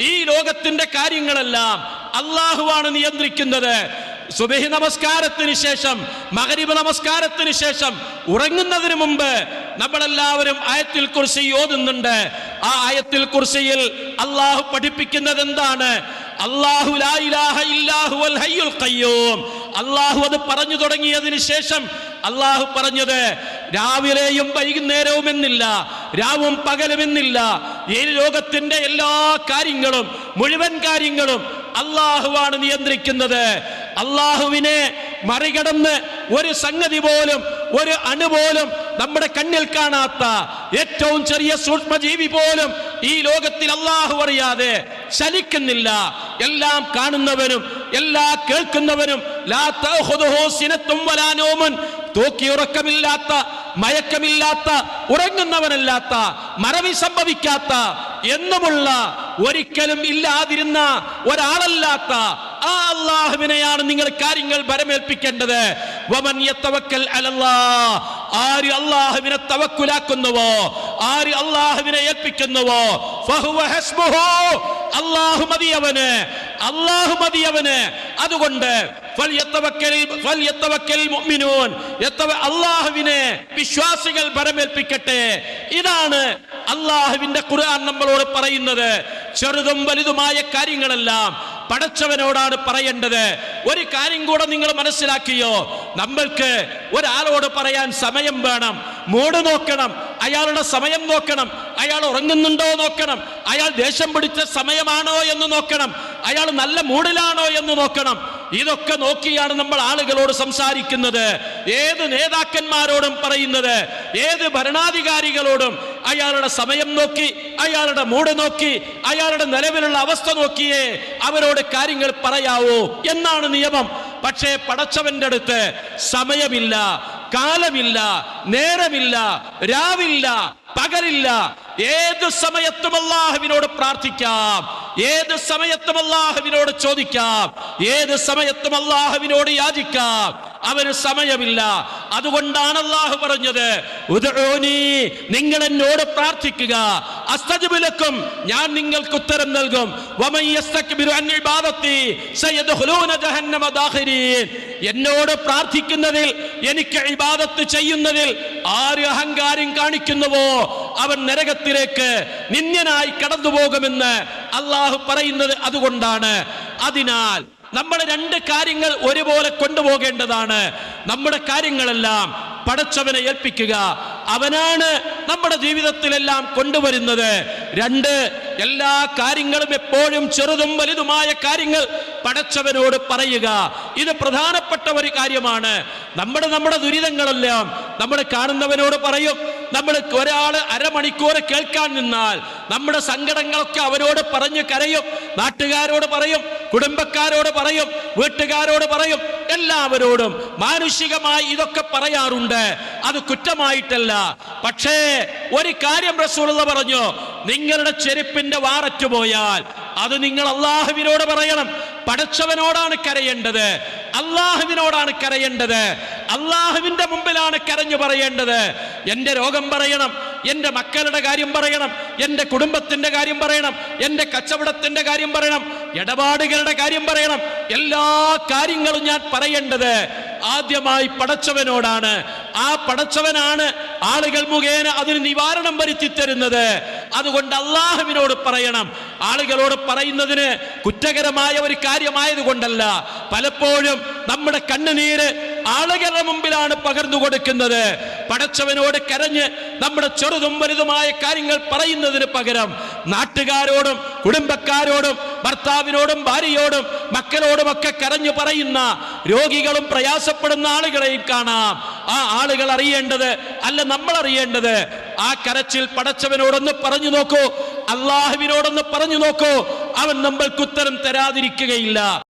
ഈ ലോകത്തിന്റെ കാര്യങ്ങളെല്ലാം അള്ളാഹുവാണ് നിയന്ത്രിക്കുന്നത്. സുബഹി നമസ്കാരത്തിന് ശേഷം മകരിബ് നമസ്കാരത്തിന് ശേഷം ഉറങ്ങുന്നതിന് മുമ്പ് നമ്മളെല്ലാവരും ആയത്തിൽ കുറിച്ച് ഓതുന്നുണ്ട്. ആ ആയത്തിൽ കുറിച്ചിയിൽ അള്ളാഹു പഠിപ്പിക്കുന്നത് എന്താണ് അള്ളാഹു അള്ളാഹു അത് പറഞ്ഞു തുടങ്ങിയതിന് ശേഷം അള്ളാഹു പറഞ്ഞത് രാവിലെയും വൈകുന്നേരവും എന്നില്ല രാവും പകലുമെന്നില്ല ഈ ലോകത്തിന്റെ എല്ലാ കാര്യങ്ങളും മുഴുവൻ കാര്യങ്ങളും അള്ളാഹുവാണ് നിയന്ത്രിക്കുന്നത്. അള്ളാഹുവിനെ മറികടന്ന് ഒരു സംഗതി പോലും ഒരു അണു പോലും നമ്മുടെ കണ്ണിൽ കാണാത്ത ഏറ്റവും ചെറിയ സൂക്ഷ്മജീവി പോലും ഈ ലോകത്തിൽ അള്ളാഹു അറിയാതെ ചലിക്കുന്നില്ല. എല്ലാം കാണുന്നവനും എല്ലാ നൗമുൻ. തൂക്കിയുറക്കമില്ലാത്ത മയക്കമില്ലാത്ത ഉറങ്ങുന്നവനല്ലാത്ത മറവി സംഭവിക്കാത്ത എന്നുമുള്ള ഒരിക്കലും ഇല്ലാതിരുന്ന ഒരാളല്ലാത്ത ആ അള്ളാഹുവിനെയാണ് നിങ്ങൾ കാര്യങ്ങൾ ഭരമേൽപ്പിക്കേണ്ടത്. ആര് അള്ളാഹുവിനെ തവക്കുലാക്കുന്നുവോ? ആര് അള്ളാഹുവിനെ ഏൽപ്പിക്കുന്നുവോ? അള്ളാഹു മതിയവന്. അള്ളാഹു അതുകൊണ്ട് ഫൽയത്തവക്കലിൽ മുഅ്മിനൂൻ. യത്തവ- അള്ളാഹുവിനെ വിശ്വാസികൾ പരമേൽപ്പിക്കട്ടെ ഇതാണ് അള്ളാഹുവിന്റെ ഖുർആൻ നമ്മളോട് പറയുന്നത്. ചെറുതും വലുതുമായ കാര്യങ്ങളെല്ലാം പടച്ചവനോടാണ് പറയേണ്ടത്. ഒരു കാര്യം കൂടെ നിങ്ങൾ മനസ്സിലാക്കിയോ? നമ്മൾക്ക് ഒരാളോട് പറയാൻ സമയം വേണം. മൂട് നോക്കണം. അയാളുടെ സമയം നോക്കണം. അയാൾ ഉറങ്ങുന്നുണ്ടോ നോക്കണം. അയാൾ ദേഷ്യം പിടിച്ച സമയമാണോ എന്ന് നോക്കണം. അയാൾ നല്ല മൂഡിലാണോ എന്ന് നോക്കണം. ഇതൊക്കെ നോക്കിയാണ് നമ്മൾ ആളുകളോട് സംസാരിക്കുന്നത്. ഏത് നേതാക്കന്മാരോടും പറയുന്നത്. ഏത് ഭരണാധികാരികളോടും അയാളുടെ സമയം നോക്കി അയാളുടെ മൂട് നോക്കി അയാളുടെ നിലവിലുള്ള അവസ്ഥ നോക്കിയേ അവരോട് കാര്യങ്ങൾ പറയാവോ എന്നാണ് നിയമം. പക്ഷേ പടച്ചവന്റെ അടുത്ത് സമയമില്ല. കാലമില്ല നേരമില്ല രാവില്ല പകലില്ല. ഏത് സമയത്തും അള്ളാഹുവിനോട് പ്രാർത്ഥിക്കാം. ഏത് സമയത്തും അള്ളാഹുവിനോട് ചോദിക്കാം. ഏത് സമയത്തും അള്ളാഹുവിനോട് യാചിക്കാം. അവന് സമയമില്ല. അതുകൊണ്ടാണ് അള്ളാഹു പറഞ്ഞത് നിങ്ങൾ എന്നോട് പ്രാർത്ഥിക്കുക. അസ്തജിബുലക്കും ഞാൻ നിങ്ങൾക്ക് ഉത്തരം നൽകും. എന്നോട് പ്രാർത്ഥിക്കുന്നതിൽ എനിക്ക് ഇബാദത്ത് ചെയ്യുന്നതിൽ ആര് അഹങ്കാരം കാണിക്കുന്നുവോ? അവൻ നരകത്തിലേക്ക് നിന്യനായി കടന്നു പോകുമെന്ന് അള്ളാഹു പറയുന്നത് അതുകൊണ്ടാണ്. അതിനാൽ നമ്മൾ രണ്ട് കാര്യങ്ങൾ ഒരുപോലെ കൊണ്ടുപോകേണ്ടതാണ്. നമ്മുടെ കാര്യങ്ങളെല്ലാം പടച്ചവനെ ഏൽപ്പിക്കുക. അവനാണ് നമ്മുടെ ജീവിതത്തിലെല്ലാം കൊണ്ടുവരുന്നത്. രണ്ട് എല്ലാ കാര്യങ്ങളും എപ്പോഴും ചെറുതും വലുതുമായ കാര്യങ്ങൾ പടച്ചവനോട് പറയുക. ഇത് പ്രധാനപ്പെട്ട ഒരു കാര്യമാണ്. നമ്മുടെ നമ്മുടെ ദുരിതങ്ങളെല്ലാം നമ്മൾ കാണുന്നവനോട് പറയും. നമ്മൾ ഒരാൾ അരമണിക്കൂർ കേൾക്കാൻ നിന്നാൽ നമ്മുടെ സങ്കടങ്ങളൊക്കെ അവരോട് പറഞ്ഞു കരയും. നാട്ടുകാരോട് പറയും കുടുംബക്കാരോട് പറയും വീട്ടുകാരോട് പറയും. എല്ലാവരോടും മാനുഷികമായി ഇതൊക്കെ പറയാറുണ്ട്. അത് കുറ്റമായിട്ടല്ല. പക്ഷേ ഒരു കാര്യം റസൂലുള്ള പറഞ്ഞു നിങ്ങളുടെ ചെരുപ്പിന്റെ വാററ്റു പോയാൽ അത് നിങ്ങൾ അള്ളാഹുവിനോട് പറയണം. പഠിച്ചവനോടാണ് കരയേണ്ടത്. അള്ളാഹുവിനോടാണ് കരയേണ്ടത്. അള്ളാഹുവിന്റെ മുമ്പിലാണ് കരഞ്ഞു പറയേണ്ടത്. എന്റെ രോഗം പറയണം എന്റെ മക്കളുടെ കാര്യം പറയണം എന്റെ കുടുംബത്തിന്റെ കാര്യം പറയണം എന്റെ കച്ചവടത്തിന്റെ കാര്യം പറയണം ഇടപാടുകളുടെ കാര്യം പറയണം. എല്ലാ കാര്യങ്ങളും ഞാൻ പറയേണ്ടത് ആദ്യമായി പടച്ചവനോടാണ്. ആ പടച്ചവനാണ് ആളുകൾ മുഖേന അതിന് നിവാരണം വരുത്തി തരുന്നത്. അതുകൊണ്ട് അള്ളാഹുവിനോട് പറയണം. ആളുകളോട് പറയുന്നതിന് കുറ്റകരമായ ഒരു കാര്യമായത് കൊണ്ടല്ല പലപ്പോഴും നമ്മുടെ കണ്ണുനീര് ആളുകളുടെ മുമ്പിലാണ് പകർന്നു കൊടുക്കുന്നത്. പടച്ചവനോട് കരഞ്ഞ് നമ്മുടെ ചെറുതും വലുതുമായ കാര്യങ്ങൾ പറയുന്നതിന് പകരം നാട്ടുകാരോടും കുടുംബക്കാരോടും ഭർത്താവിനോടും ഭാര്യയോടും മക്കളോടും ഒക്കെ കരഞ്ഞു പറയുന്ന രോഗികളും പ്രയാസപ്പെടുന്ന ആളുകളെയും കാണാം. ആ ആളുകൾ അറിയേണ്ടത് അല്ല നമ്മൾ അറിയേണ്ടത്. ആ കരച്ചിൽ പടച്ചവനോടൊന്ന് പറഞ്ഞു നോക്കൂ. അള്ളാഹുവിനോടൊന്ന് പറഞ്ഞു നോക്കൂ. അവൻ നമ്മൾക്ക് ഉത്തരം തരാതിരിക്കുകയില്ല.